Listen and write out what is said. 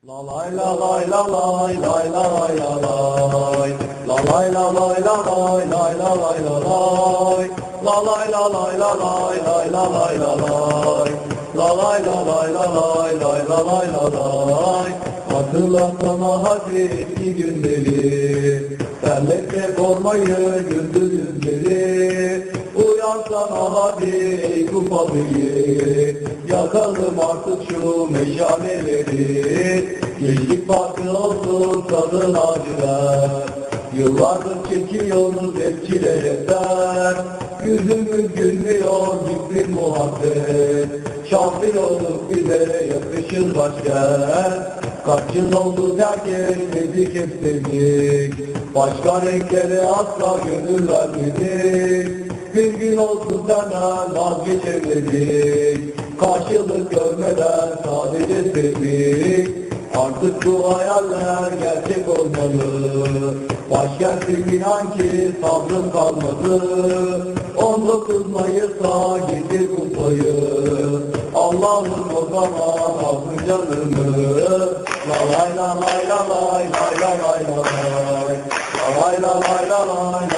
La lay la lay la lay lay la lay la lay La lay la lay la lay lay la lay la lay La lay la lay la lay lay la la La la la la la lay Hatırlasana hadi eski günleri Terlekle kormayı gündüzleri Uyansana hadi ey kupalığı Yakalım artık şu meşaleleri. Gençlik farkı olsun kadın acılar. Yıllardır çekiyoruz çileler Yüzümüz gülmüyor bir muhabbet. Şampiyonluk bize yakışır başkent Kaç yıl oldu derken dedik hep dedik Başka renklere asla gönül vermedik Bir gün olsun senden vazgeçemedik. Karşılık görmeden sadece sevdik. Artık bu hayaller gerçek olmalı. Başkentin inan ki sabrım kalmadı. 19 Mayıs'a getir kupayı Allah'ım o zaman alsın canımı. La lay la lay la lay la lay la lay La lay. La lay la lay lay la lay